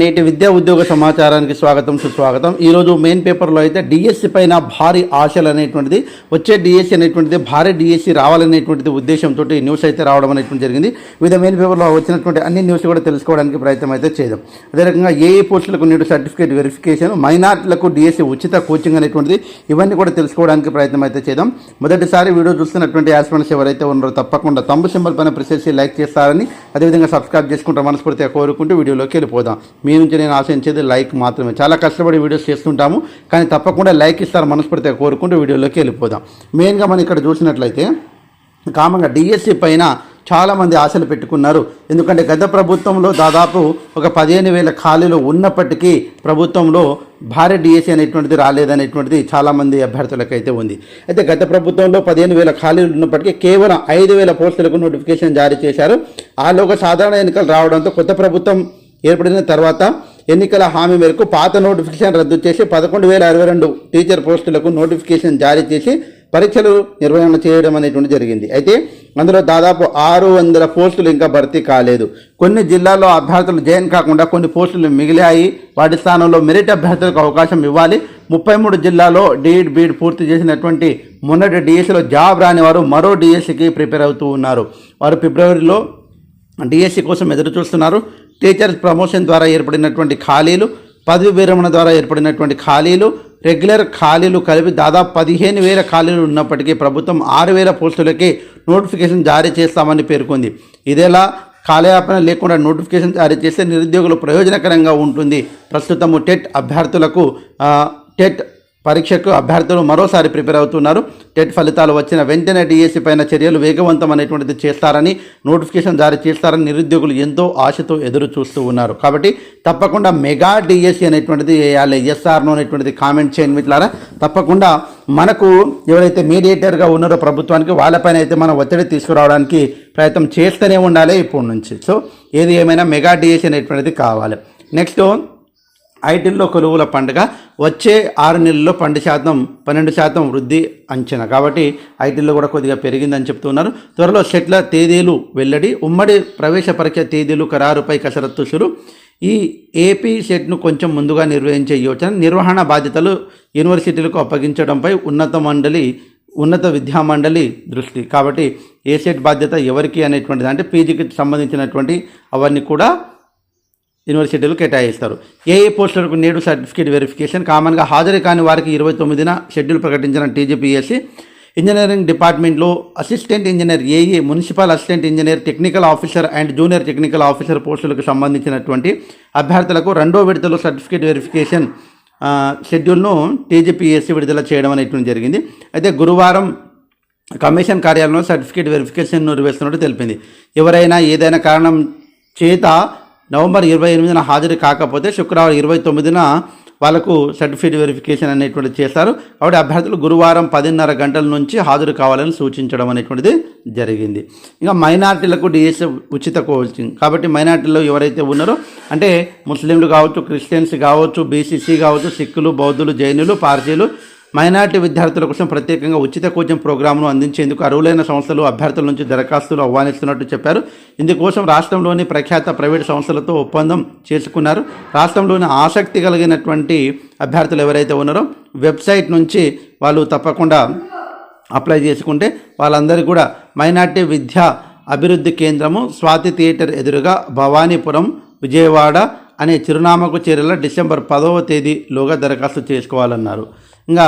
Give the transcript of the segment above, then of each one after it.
నేటి విద్యా ఉద్యోగ సమాచారానికి స్వాగతం సుస్వాగతం. ఈరోజు మెయిన్ పేపర్లో అయితే డిఎస్సి పైన భారీ ఆశలు అనేటువంటిది వచ్చే డిఎస్సి అనేటువంటిది భారీ డిఎస్సి రావాలనేటువంటిది ఉద్దేశంతో న్యూస్ అయితే రావడం అనేటువంటి జరిగింది. వివిధ మెయిన్ పేపర్లో వచ్చినటువంటి అన్ని న్యూస్ కూడా తెలుసుకోవడానికి ప్రయత్నం అయితే చేద్దాం. అదే రకంగా ఏ పోస్టులకు నేడు సర్టిఫికేట్ వెరిఫికేషన్ మైనార్టీలకు డిఎస్సి ఉచిత కోచింగ్ అనేటువంటిది ఇవన్నీ కూడా తెలుసుకోవడానికి ప్రయత్నం అయితే చేద్దాం. మొదటిసారి వీడియో చూస్తున్నటువంటి యాస్పెంట్స్ ఎవరైతే ఉన్నారో తప్పకుండా తమ్ము సింబల్ పైన ప్రెస్ చేసి లైక్ చేస్తారని అదేవిధంగా సబ్స్క్రైబ్ చేసుకుంటారు మనస్ఫూర్తిగా కోరుకుంటూ వీడియోలోకి వెళ్ళిపోదాం. మీ నుంచి నేను ఆశించేది లైక్ మాత్రమే. చాలా కష్టపడి వీడియోస్ చేస్తుంటాము కానీ తప్పకుండా లైక్ ఇస్తారు మనస్ఫూర్తిగా కోరుకుంటూ వీడియోలోకి వెళ్ళిపోదాం. మెయిన్గా మనం ఇక్కడ చూసినట్లయితే కామంగా డిఎస్సి పైన చాలామంది ఆశలు పెట్టుకున్నారు. ఎందుకంటే గత ప్రభుత్వంలో దాదాపు ఒక పదిహేను వేల ఖాళీలు ఉన్నప్పటికీ ప్రభుత్వంలో భారీ డిఎస్సి అనేటువంటిది రాలేదనేటువంటిది చాలామంది అభ్యర్థులకైతే ఉంది. అయితే గత ప్రభుత్వంలో పదిహేను వేల ఖాళీలు ఉన్నప్పటికీ కేవలం ఐదు వేల పోస్టులకు నోటిఫికేషన్ జారీ చేశారు. ఆలోగా సాధారణ ఎన్నికలు రావడంతో కొత్త ప్రభుత్వం ఏర్పడిన తర్వాత ఎన్నికల హామీ మేరకు పాత నోటిఫికేషన్ రద్దు చేసి పదకొండు వేల అరవై రెండు టీచర్ పోస్టులకు నోటిఫికేషన్ జారీ చేసి పరీక్షలు నిర్వహణ చేయడం అనేటువంటి జరిగింది. అయితే అందులో దాదాపు ఆరు వందల పోస్టులు ఇంకా భర్తీ కాలేదు. కొన్ని జిల్లాల్లో అభ్యర్థులు జైన్ కాకుండా కొన్ని పోస్టులు మిగిలాయి. వాటి స్థానంలో మెరిట్ అభ్యర్థులకు అవకాశం ఇవ్వాలి. ముప్పై మూడు జిల్లాలో డీడ్ బీడ్ పూర్తి చేసినటువంటి మొన్నటి డిఎస్సిలో జాబ్ రాని వారు మరో డిఎస్సికి ప్రిపేర్ అవుతూ ఉన్నారు. వారు ఫిబ్రవరిలో డిఎస్సి కోసం ఎదురు చూస్తున్నారు. టీచర్స్ ప్రమోషన్ ద్వారా ఏర్పడినటువంటి ఖాళీలు పదవి విరమణ ద్వారా ఏర్పడినటువంటి ఖాళీలు రెగ్యులర్ ఖాళీలు కలిపి దాదాపు పదిహేను వేల ఖాళీలు ఉన్నప్పటికీ ప్రభుత్వం ఆరు వేల పోస్టులకి నోటిఫికేషన్ జారీ చేస్తామని పేర్కొంది. ఇదేలా కాలయాపన లేకుండా నోటిఫికేషన్ జారీ చేస్తే నిరుద్యోగులు ప్రయోజనకరంగా ఉంటుంది. ప్రస్తుతము టెట్ అభ్యర్థులకు టెట్ పరీక్షకు అభ్యర్థులు మరోసారి ప్రిపేర్ అవుతున్నారు. టెట్ ఫలితాలు వచ్చిన వెంటనే డిఎస్సి పైన చర్యలు వేగవంతం అనేటువంటిది చేస్తారని నోటిఫికేషన్ జారీ చేస్తారని నిరుద్యోగులు ఎంతో ఆశతో ఎదురు చూస్తూ ఉన్నారు. కాబట్టి తప్పకుండా మెగా డిఎస్సి అనేటువంటిది వేయాలి. ఎస్ఆర్నో అనేటువంటిది కామెంట్ చేయండి మిట్లారా తప్పకుండా మనకు ఎవరైతే మీడియేటర్గా ఉన్నారో ప్రభుత్వానికి వాళ్ళపైన అయితే మనం ఒత్తిడి తీసుకురావడానికి ప్రయత్నం చేస్తూనే ఉండాలి ఇప్పటి నుంచి. సో ఏది ఏమైనా మెగా డిఎస్సి అనేటువంటిది కావాలి. నెక్స్ట్ ఐటీల్లో కొలువుల పండుగ వచ్చే ఆరు నెలల్లో పన్నెండు శాతం పన్నెండు శాతం వృద్ధి అంచనా. కాబట్టి ఐటీల్లో కూడా కొద్దిగా పెరిగిందని చెప్తున్నారు. త్వరలో సెట్ల తేదీలు వెల్లడి ఉమ్మడి ప్రవేశ పరీక్ష తేదీలు ఖరారుపై కసరత్తు షురు. ఈ ఏపీ సెట్ను కొంచెం ముందుగా నిర్వహించే యోచన నిర్వహణ బాధ్యతలు యూనివర్సిటీలకు అప్పగించడంపై ఉన్నత మండలి ఉన్నత విద్యా మండలి దృష్టి. కాబట్టి ఏ సెట్ బాధ్యత ఎవరికి అనేటువంటిది అంటే పీజీకి సంబంధించినటువంటి అవన్నీ కూడా యూనివర్సిటీలు కేటాయిస్తారు. ఏఏ పోస్టులకు నేడు సర్టిఫికేట్ వెరిఫికేషన్ కామన్గా హాజరు కాని వారికి ఇరవై తొమ్మిదిన షెడ్యూల్ ప్రకటించిన టీజీపీఎస్సీ ఇంజనీరింగ్ డిపార్ట్మెంట్లో assistant engineer AE municipal assistant engineer technical officer and junior technical officer పోస్టులకు సంబంధించినటువంటి అభ్యర్థులకు రెండో విడతలో సర్టిఫికేట్ వెరిఫికేషన్ షెడ్యూల్ను టీజీపీఎస్సీ విడుదల చేయడం అనేటువంటి జరిగింది. అయితే గురువారం కమిషన్ కార్యాలయంలో సర్టిఫికేట్ వెరిఫికేషన్ నిర్వహిస్తున్నట్టు తెలిపింది. ఎవరైనా ఏదైనా కారణం చేత నవంబర్ ఇరవై ఎనిమిదిన హాజరు కాకపోతే శుక్రవారం ఇరవై తొమ్మిదిన వాళ్ళకు సర్టిఫికేట్ వెరిఫికేషన్ అనేటువంటిది చేస్తారు. కాబట్టి అభ్యర్థులు గురువారం పదిన్నర గంటల నుంచి హాజరు కావాలని సూచించడం అనేటువంటిది జరిగింది. ఇంకా మైనార్టీలకు డిఎస్ఎఫ్ ఉచిత కోచింగ్. కాబట్టి మైనార్టీలో ఎవరైతే ఉన్నారో అంటే ముస్లింలు కావచ్చు క్రిస్టియన్స్ కావచ్చు బీసీసీ కావచ్చు సిక్కులు బౌద్ధులు జైనులు పార్సీలు మైనార్టీ విద్యార్థుల కోసం ప్రత్యేకంగా ఉచిత కోచింగ్ ప్రోగ్రామ్ను అందించేందుకు అర్హులైన సంస్థలు అభ్యర్థుల నుంచి దరఖాస్తులు ఆహ్వానిస్తున్నట్టు చెప్పారు. ఇందుకోసం రాష్ట్రంలోని ప్రఖ్యాత ప్రైవేట్ సంస్థలతో ఒప్పందం చేసుకున్నారు. రాష్ట్రంలోని ఆసక్తి కలిగినటువంటి అభ్యర్థులు ఎవరైతే ఉన్నారో వెబ్సైట్ నుంచి వాళ్ళు తప్పకుండా అప్లై చేసుకుంటే వాళ్ళందరూ కూడా మైనార్టీ విద్యా అభివృద్ధి కేంద్రము స్వాతి థియేటర్ ఎదురుగా భవానీపురం విజయవాడ అనే చిరునామాకు చేరేలా డిసెంబర్ పదవ తేదీలోగా దరఖాస్తు చేసుకోవాలన్నారు. ఇంకా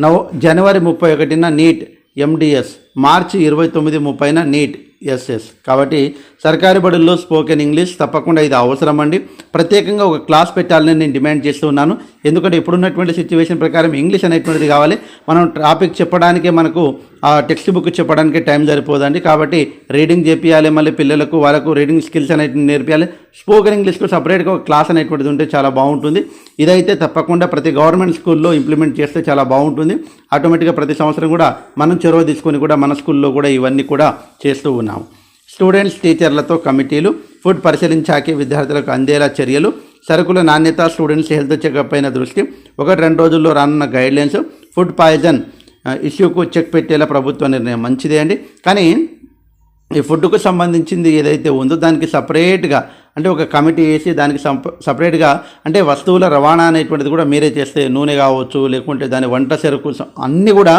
నవ జనవరి ముప్పై ఒకటిన నీట్ ఎండిఎస్ మార్చి ఇరవై తొమ్మిది ముప్పైన నీట్ ఎస్ఎస్ కాబట్టి సర్కారీ బడుల్లో స్పోకెన్ ఇంగ్లీష్ తప్పకుండా ఇది అవసరం అండి ప్రత్యేకంగా ఒక క్లాస్ పెట్టాలని నేను డిమాండ్ చేస్తూ ఉన్నాను. ఎందుకంటే ఇప్పుడున్నటువంటి సిచ్యువేషన్ ప్రకారం ఇంగ్లీష్ అనేటువంటిది కావాలి. మనం టాపిక్ చెప్పడానికే మనకు ఆ టెక్స్ట్ బుక్ చెప్పడానికి టైం సరిపోదండి. కాబట్టి రీడింగ్ చేపియాలి మళ్ళీ పిల్లలకు వాళ్ళకు రీడింగ్ స్కిల్స్ అనేటువంటి నేర్పించాలి స్పోకెన్ ఇంగ్లీష్కు సపరేట్గా ఒక క్లాస్ అనేటువంటిది ఉంటే చాలా బాగుంటుంది. ఇదైతే తప్పకుండా ప్రతి గవర్నమెంట్ స్కూల్లో ఇంప్లిమెంట్ చేస్తే చాలా బాగుంటుంది. ఆటోమేటిక్గా ప్రతి సంవత్సరం కూడా మనం చొరవ తీసుకొని కూడా మన స్కూల్లో కూడా ఇవన్నీ కూడా చేస్తూ ఉన్నాము. స్టూడెంట్స్ టీచర్లతో కమిటీలు ఫుడ్ పరిశీలించాకే విద్యార్థులకు అందేలా చర్యలు. సరుకుల నాణ్యత స్టూడెంట్స్ హెల్త్ చెకప్ పైన దృష్టి. ఒకటి రెండు రోజుల్లో రానున్న గైడ్లైన్స్ ఫుడ్ పాయిజన్ ఇష్యూకు చెక్ పెట్టేలా ప్రభుత్వ నిర్ణయం మంచిదే అండి. కానీ ఈ ఫుడ్కు సంబంధించింది ఏదైతే ఉందో దానికి సపరేట్గా అంటే ఒక కమిటీ వేసి దానికి సంప సపరేట్గా అంటే వస్తువుల రవాణా అనేటువంటిది కూడా మీరే చేస్తే నూనె కావచ్చు లేకుంటే దాని వంట సరుకు అన్నీ కూడా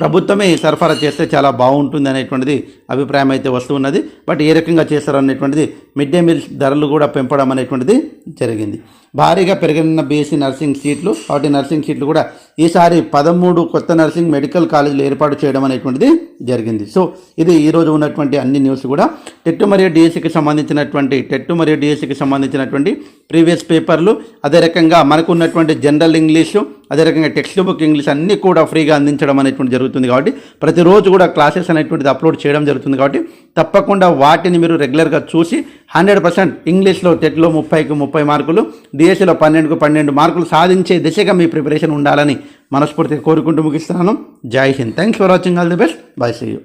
ప్రభుత్వమే సరఫరా చేస్తే చాలా బాగుంటుంది అనేటువంటిది అభిప్రాయం అయితే వస్తున్నది. బట్ ఏ రకంగా చేస్తారు అనేటువంటిది మిడ్ డే మీల్స్ ధరలు కూడా పెంపడం అనేటువంటిది జరిగింది. భారీగా పెరిగిన బీఎస్సీ నర్సింగ్ సీట్లు కాబట్టి నర్సింగ్ సీట్లు కూడా ఈసారి పదమూడు కొత్త నర్సింగ్ మెడికల్ కాలేజీలు ఏర్పాటు చేయడం అనేటువంటిది జరిగింది. సో ఇది ఈరోజు ఉన్నటువంటి అన్ని న్యూస్ కూడా. టెట్టు మరియు డిఎస్సికి సంబంధించినటువంటి టెట్టు మరియు డిఎస్సికి సంబంధించినటువంటి ప్రీవియస్ పేపర్లు అదే రకంగా మనకు ఉన్నటువంటి జనరల్ ఇంగ్లీషు అదే రకంగా టెక్స్ట్ బుక్ ఇంగ్లీష్ అన్నీ కూడా ఫ్రీగా అందించడం అనేటువంటి జరుగుతుంది కాబట్టి ప్రతిరోజు కూడా క్లాసెస్ అనేటువంటిది అప్లోడ్ చేయడం జరుగుతుంది కాబట్టి తప్పకుండా వాటిని మీరు రెగ్యులర్గా చూసి హండ్రెడ్ పర్సెంట్ ఇంగ్లీష్లో టెట్లో ముప్పైకి ముప్పై మార్కులు డిఎస్సిలో పన్నెండుకు పన్నెండు మార్కులు సాధించే దిశగా మీ ప్రిపరేషన్ ఉండాలని మనస్ఫూర్తిగా కోరుకుంటూ ముగిస్తున్నాను. Jai Hind. Thanks for watching all the best bye see you